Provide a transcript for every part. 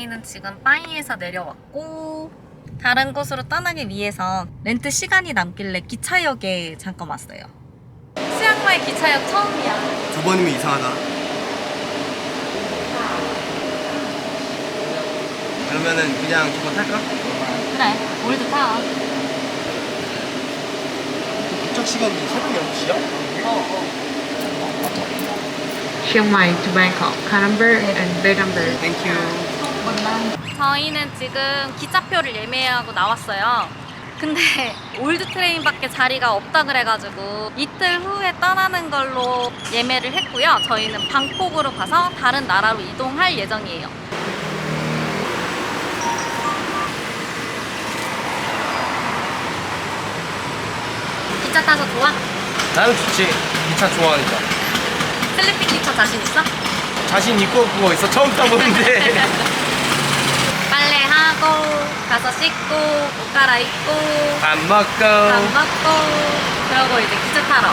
저희는 지금 빠이에서 내려왔고 다른 곳으로 떠나기 위해서 렌트 시간이 남길래 기차역에 잠깐 왔어요. 치앙마이 기차역 처음이야. 두 번이면 이상하다. 그러면은 그냥 저거 탈까? 그래, 올드 타. 도착 시간이 새벽 6시야? Chiang Mai to Bangkok, Canberra and Bedamber. 땡큐. 저희는 지금 기차표를 예매하고 나왔어요. 근데 올드 트레인밖에 자리가 없다 그래가지고 이틀 후에 떠나는 걸로 예매를 했고요. 저희는 방콕으로 가서 다른 나라로 이동할 예정이에요. 기차 타서 좋아? 나는 좋지. 기차 좋아하니까. 슬리핑 기차 자신 있어? 자신 있고 없고 있어. 처음 타보는데. 빨래하고 가서 씻고 옷 갈아입고. 밥 먹고. 밥 먹고. 그러고 이제 기차 타러.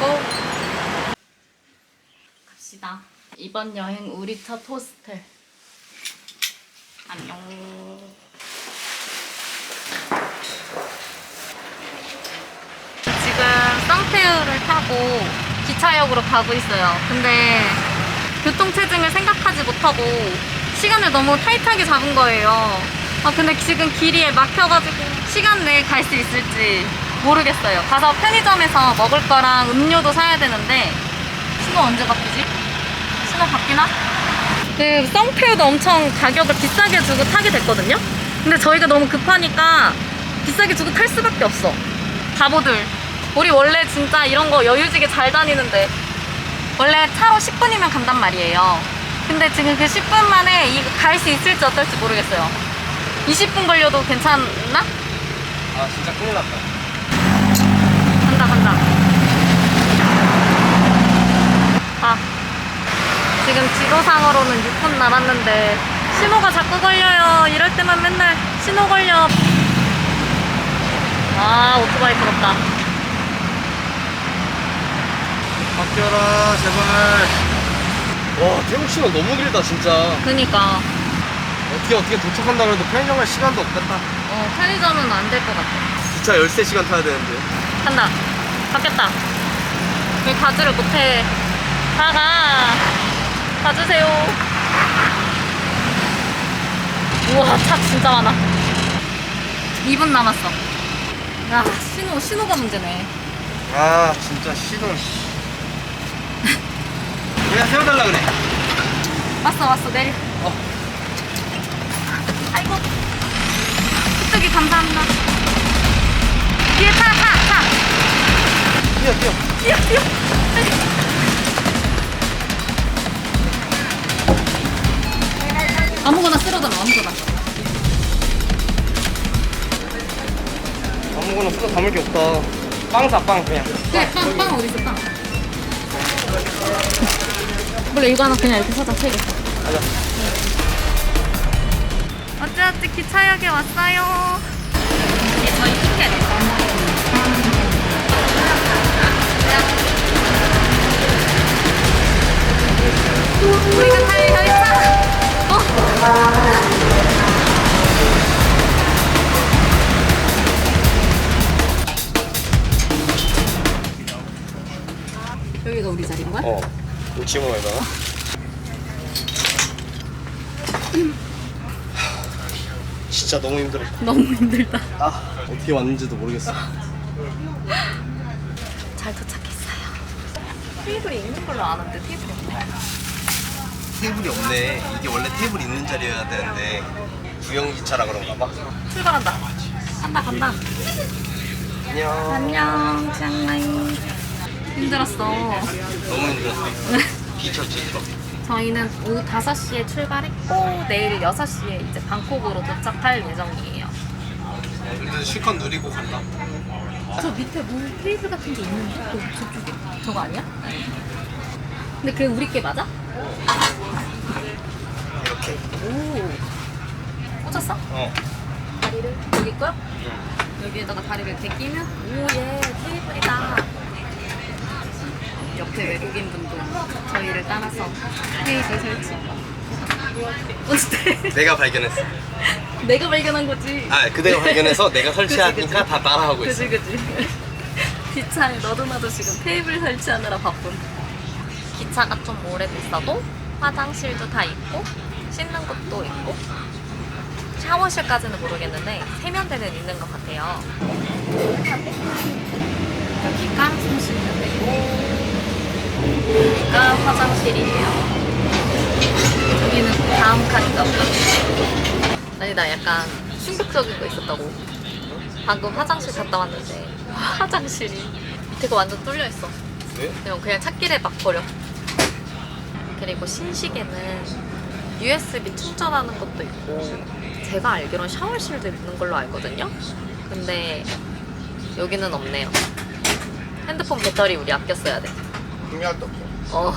고. 갑시다. 이번 여행 우리 첫 호스텔. 안녕. 지금 쌍태우를 타고 기차역으로 가고 있어요. 근데 교통체증을 생각하지 못하고 시간을 너무 타이트하게 잡은 거예요 아 근데 지금 길이에 막혀가지고 시간 내에 갈 수 있을지 모르겠어요. 가서 편의점에서 먹을 거랑 음료도 사야 되는데 신호 언제 바뀌지? 신호 바뀌나? 그 썸페어도 엄청 가격을 비싸게 주고 타게 됐거든요. 근데 저희가 너무 급하니까 비싸게 주고 탈 수밖에 없어. 바보들. 우리 원래 진짜 이런 거 여유지게 잘 다니는데 원래 차로 10분이면 간단 말이에요. 근데 지금 그 10분 만에 갈 수 있을지 어떨지 모르겠어요. 20분 걸려도 괜찮나? 아 진짜 큰일 났다. 간다 간다 아 지금 지도상으로는 6분 남았는데 신호가 자꾸 걸려요 이럴 때만 맨날 신호 걸려 아 오토바이 부럽다 바뀌어라 제발. 와 태국 시간 너무 길다 진짜. 그니까. 어떻게 어떻게 도착한다 그래도 편의점 갈 시간도 없겠다. 어 편의점은 안 될 것 같아. 기차 13시간 타야 되는데. 간다. 바뀌었다. 왜 가지를 못해. 가가. 가주세요. 우와 차 진짜 많아. 2분 남았어. 야 신호 신호가 문제네. 아 진짜 시동. 내가 세워달라 그래. 왔어 왔어 내려 어. 아이고 그쪽이 감사합니다 뒤에 타 타 타 뛰어 뛰어. 뛰어 뛰어 아무거나 쓸어담아 아무거나 아무거나 쏟아 담을 게 없다. 빵 사 빵 그냥. 그래 빵, 빵 어디 있어 빵 원래 이거 하나 그냥 이렇게 사자 세개 가자. 어찌어찌 기차역에 왔어요 이게 저희 티켓 우리가 탈 열차 어? 여기가 우리 자리인 거야? 어. 우치모에다가. 진짜 너무 힘들어. 너무 힘들다 아 어떻게 왔는지도 모르겠어. 잘 도착했어요 테이블이 있는 걸로 아는데 테이블이 없네 테이블이 없네. 이게 원래 테이블 있는 자리여야 되는데 구형 기차라 그런가 봐. 출발한다 간다 간다 안녕. 안녕 치앙마이 힘들었어 너무 힘들었어. 지쳐. 저희는 오후 5시에 출발했고 내일 6시에 이제 방콕으로 도착할 예정이에요 일단 실컷 누리고 간다. 저 밑에 물 테이블 같은 게 있는데? 그 저쪽에 저거 아니야? 근데 그게 우리 게 맞아? 이렇게. 오 꽂혔어? 어. 다리를 여기 거요? 여기에다가 다리를 이렇게 끼면 오예 테이블이다 옆에 외국인 분도 저희를 따라서 테이블 설치 어때? 내가 발견했어. 내가 발견한 거지. 아 그대가 발견해서 내가 설치하니까 다 따라하고 있어. 그지 그지. 기차에 너도 나도 지금 테이블 설치하느라 바쁨. 기차가 좀 오래됐어도 화장실도 다 있고 씻는 곳도 있고 샤워실까지는 모르겠는데 세면대는 있는 것 같아요. 여기가 손씻는 데고 여기가 화장실이에요. 여기는 다음 칸인가 보다. 아니 나 약간 충격적인 거 있었다고. 방금 화장실 갔다 왔는데 화장실이 밑에가 완전 뚫려 있어. 왜? 그냥 그냥 찾길에 막 버려. 그리고 신식에는 USB 충전하는 것도 있고 제가 알기로는 샤워실도 있는 걸로 알거든요. 근데 여기는 없네요. 핸드폰 배터리 우리 아껴 써야 돼. 데 없어. 어.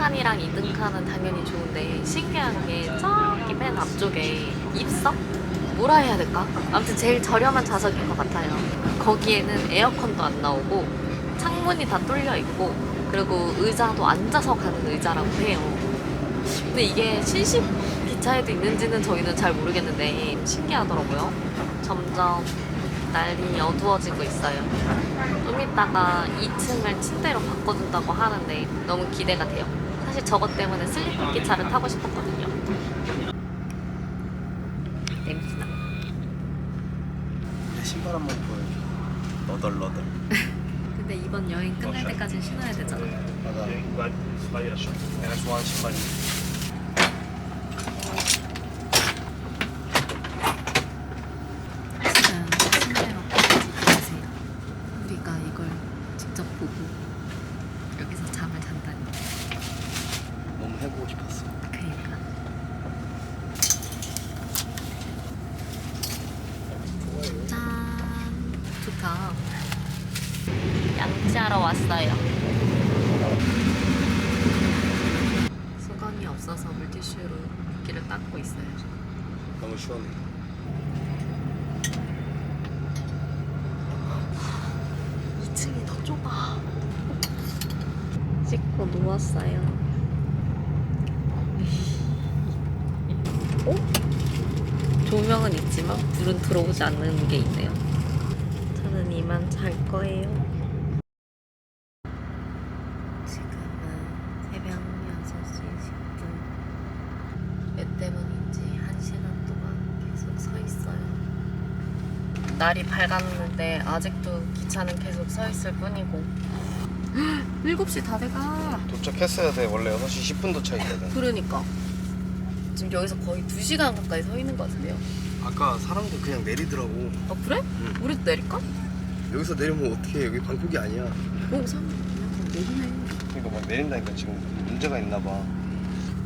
1등 칸이랑 2등 칸은 당연히 좋은데 신기한 게 저기 맨 앞쪽에 입석? 뭐라 해야 될까? 아무튼 제일 저렴한 좌석인 것 같아요. 거기에는 에어컨도 안 나오고 창문이 다 뚫려 있고 그리고 의자도 앉아서 가는 의자라고 해요. 근데 이게 신식 기차에도 있는지는 저희는 잘 모르겠는데 신기하더라고요. 점점 날이 어두워지고 있어요. 좀 이따가 2층을 침대로 바꿔준다고 하는데 너무 기대가 돼요. 사실 저것 때문에 슬리핑 기차를 타고 싶었거든요. 냄새나. 내 신발 한번 보여줘. 너덜너덜. 근데 이번 여행 끝날 때까지 신어야 되잖아. 맞아. 내가 좋아하는 신발이. 지금 침대로 가세요. 우리가 이걸 직접 보고 여기서 잠을 잔다니. 너무 해보고 싶었어. 그니까. 짠. 좋다. 왔어요. 수건이 없어서 물티슈로 귀를 닦고 있어요. 너무 시원해. 2층이 더 좁아. 씻고 누웠어요. 어? 조명은 있지만 불은 들어오지 않는 게 있네요. 저는 이만 잘 거예요. 지금은 새벽 6시 10분. 몇 때문인지 1시간 동안 계속 서 있어요. 날이 밝았는데 아직도 기차는 계속 서 있을 뿐이고 7시 다 돼가 도착했어야 돼. 원래 6시 10분 도착이거든. 그러니까 지금 여기서 거의 2시간 가까이 서 있는 것 같은데요 아까 사람들 그냥 내리더라고. 아 그래? 응. 우리도 내릴까? 여기서 내리면 어떻게 해? 여기 방콕이 아니야. 오 그냥 내리네 막 내린다니까 지금 문제가 있나 봐.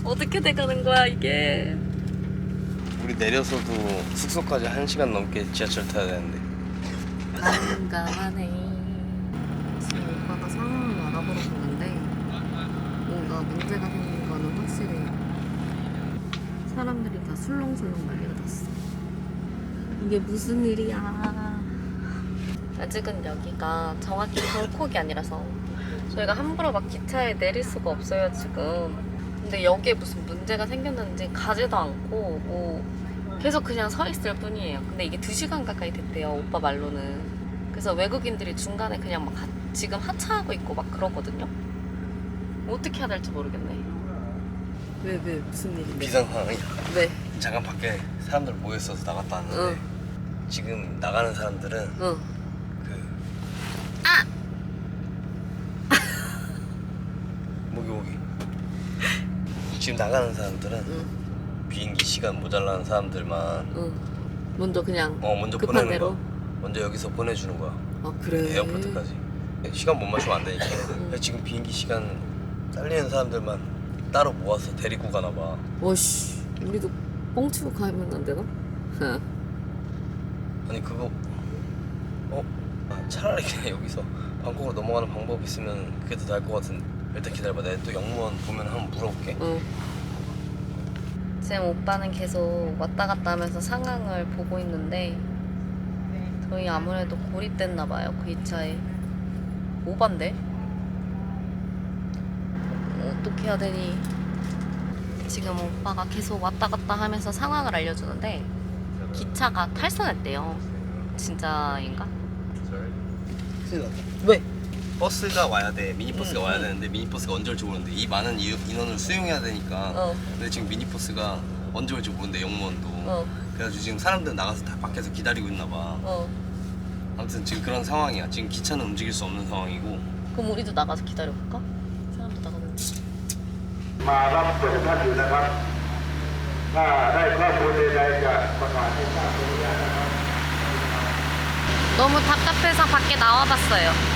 어떻게 돼가는 거야 이게? 우리 내려서도 숙소까지 1시간 넘게 지하철 타야 되는데. 난감하네. 지금 오빠가 상황을 알아보러 보는데 뭔가 문제가 생긴 거는 확실해요 사람들이 다 술렁술렁 난리가 났어. 이게 무슨 일이야? 아직은 여기가 정확히 방콕이 아니라서 저희가 함부로 막 기차에 내릴 수가 없어요 지금. 근데 여기에 무슨 문제가 생겼는지 가지도 않고 뭐 계속 그냥 서 있을 뿐이에요. 근데 이게 2시간 가까이 됐대요 오빠 말로는. 그래서 외국인들이 중간에 그냥 막 하- 지금 하차하고 있고 막 그러거든요? 어떻게 해야 될지 모르겠네. 왜 왜 무슨 일인데? 비상 상황이야. 왜? 잠깐 밖에 사람들 모여 있어서 나갔다 왔는데 지금 나가는 사람들은 응 그 아! 모기 모기. 지금 나가는 사람들은 응, 비행기 시간 모자라는 사람들만 응. 먼저 그냥 어 먼저 급한 보내는 대로? 거야 먼저 여기서 보내주는 거야 아 그래 에어포트까지 시간 못 맞추면 안 되니까 그래서 지금 비행기 시간 잘리는 사람들만 따로 모아서 데리고 가나 봐 와씨 우리도 뻥치고 가면 안 되나? 아니 그거 어? 아, 차라리 그냥 여기서 방콕으로 넘어가는 방법 있으면 그게 더 나을 것 같은데 일단 기다려봐 내가 또 영무원 보면 한번 물어볼게 응. 지금 오빠는 계속 왔다 갔다 하면서 상황을 보고 있는데 저희 아무래도 고립됐나 봐요 그 2차에 오반데? 어떻게 해야 되니? 지금 오빠가 계속 왔다 갔다 하면서 상황을 알려주는데 기차가 탈선했대요 진짜인가? 큰일 났다 왜? 버스가 와야 돼 미니버스가 응, 와야 응. 되는데 미니버스가 언제 올지 모르는데 이 많은 이- 인원을 수용해야 되니까 어. 근데 지금 미니버스가 언제 올지 모르는데 영무원도 어. 그래가지고 지금 사람들 나가서 다 밖에서 기다리고 있나 봐 어. 아무튼 지금 그런 상황이야 지금 기차는 움직일 수 없는 상황이고 그럼 우리도 나가서 기다려볼까? 사람도 나가면 มารับส่งท่านอยู่นะครับ ถ้าได้ข้อมูลใดๆจะประกาศให้ทราบตรงนี้นะครับ 너무 답답해서 밖에 나와봤어요.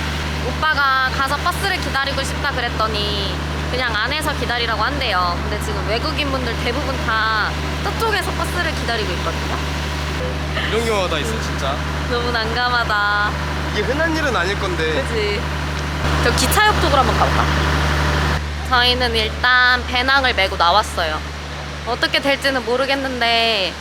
오빠가 가서 버스를 기다리고 싶다 그랬더니 그냥 안에서 기다리라고 한대요. 근데 지금 외국인 분들 대부분 다 저쪽에서 버스를 기다리고 있거든요. 이런 경우가 다 있어 진짜 너무 난감하다. 이게 흔한 일은 아닐 건데 그지? 저 기차역 쪽으로 한번 가볼까? 저희는 일단 배낭을 메고 나왔어요. 어떻게 될지는 모르겠는데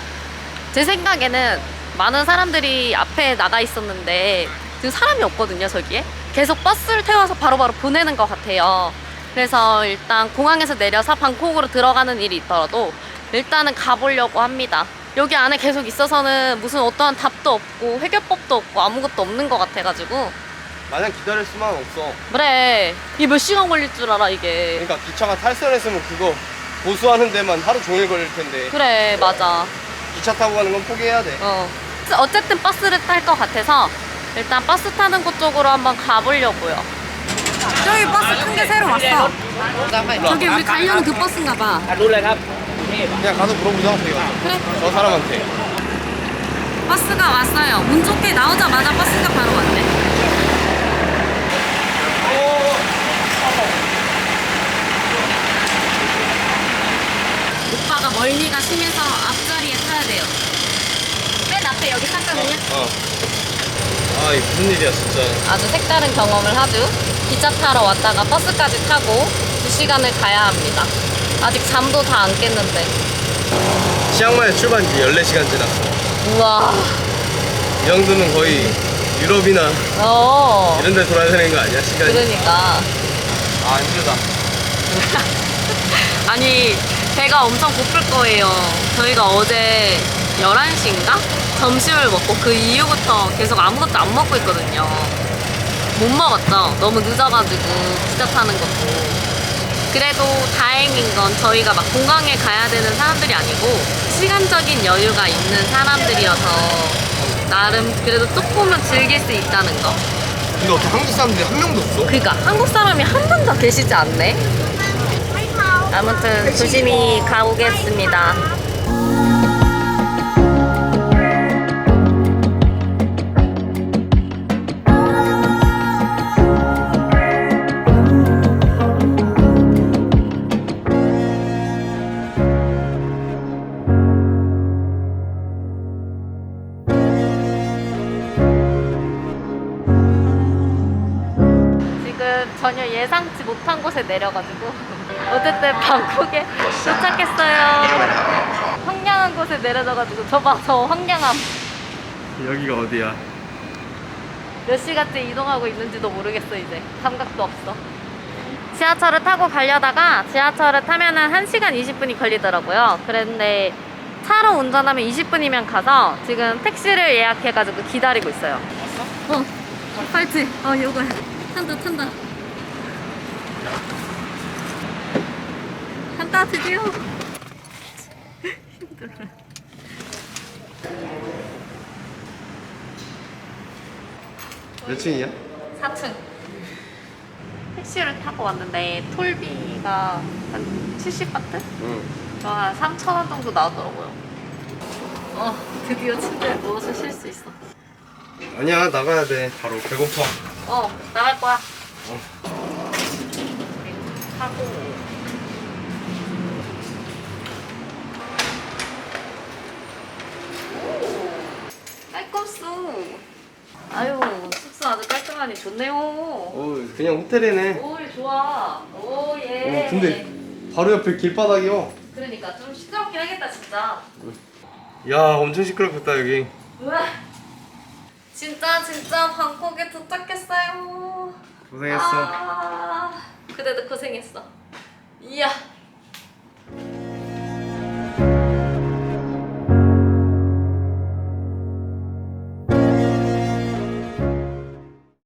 제 생각에는 많은 사람들이 앞에 나가 있었는데 지금 사람이 없거든요 저기에 계속 버스를 태워서 바로 바로 보내는 것 같아요. 그래서 일단 공항에서 내려서 방콕으로 들어가는 일이 있더라도 일단은 가보려고 합니다. 여기 안에 계속 있어서는 무슨 어떠한 답도 없고 해결법도 없고 아무것도 없는 것 같아가지고. 마냥 기다릴 수만 없어. 그래. 이게 몇 시간 걸릴 줄 알아 이게. 그러니까 기차가 탈선했으면 그거 보수하는 데만 하루 종일 걸릴 텐데. 그래 맞아. 기차 타고 가는 건 포기해야 돼. 어. 어쨌든 버스를 탈 것 같아서 일단 버스 타는 곳 쪽으로 한번 가보려고요. 저기 버스 큰 게 새로 왔어. 저기 우리 가려는 그 버스인가 봐. 그냥 가서 물어보자 그래. 저 사람한테 버스가 왔어요. 문 좋게 나오자마자 버스가 바로 왔네. 오빠가 멀미가 심해서 앞자리에 타야 돼요. 맨 앞에 여기 탔거든요. 어. 아 이게 무슨 일이야 진짜 아주 색다른 경험을 하죠. 기차 타러 왔다가 버스까지 타고 2시간을 가야 합니다. 아직 잠도 다 안 깼는데. 치앙마이 출발 지 14시간 지났어 우와. 이 정도면 거의 유럽이나 어. 이런 데 돌아야 되는 거 아니야 시간이 그러니까. 아 힘들다 아니, 배가 엄청 고플 거예요. 저희가 어제 11시인가? 점심을 먹고 그 이후부터 계속 아무것도 안 먹고 있거든요. 못 먹었죠. 너무 늦어가지고 기차 타는 것도. 그래도 다행인 건 저희가 막 공항에 가야 되는 사람들이 아니고 시간적인 여유가 있는 사람들이어서 나름 그래도 조금은 즐길 수 있다는 거. 근데 어떻게 한국 사람들이 한 명도 없어? 그러니까 한국 사람이 한 명도 계시지 않네. 아무튼 조심히 가보겠습니다. 내려가지고 어쨌든 방콕에 도착했어요. 황량한 곳에 내려져가지고 저봐 저 황량함 여기가 어디야? 몇 시간째 이동하고 있는지도 모르겠어 이제 감각도 없어. 지하철을 타고 가려다가 지하철을 타면은 1시간 20분이 걸리더라고요. 그런데 차로 운전하면 20분이면 가서 지금 택시를 예약해가지고 기다리고 있어요. 왔어? 어, 팔찌. 어, 요거야. 탄다, 탄다. 탄다, 드디어. 몇 층이야? 4층. 택시를 타고 왔는데 톨비가 한 70바트? 응 한 3,000원 정도 나왔더라고요. 어, 드디어 침대에 누워서 쉴 수 있어. 아니야 나가야 돼 바로 배고파 어, 나갈 거야. 하고. 오, 깔끔수. 아유, 숙소 아주 깔끔하니 좋네요. 어 그냥 호텔이네 오, 좋아. 오, 예. 어, 근데 바로 옆에 길바닥이요 그러니까 좀 시끄럽긴 하겠다, 진짜. 야 엄청 시끄럽겠다 여기 우와. 진짜 진짜 방콕에 도착했어요. 고생했어 아, 그래도 고생했어. 이야,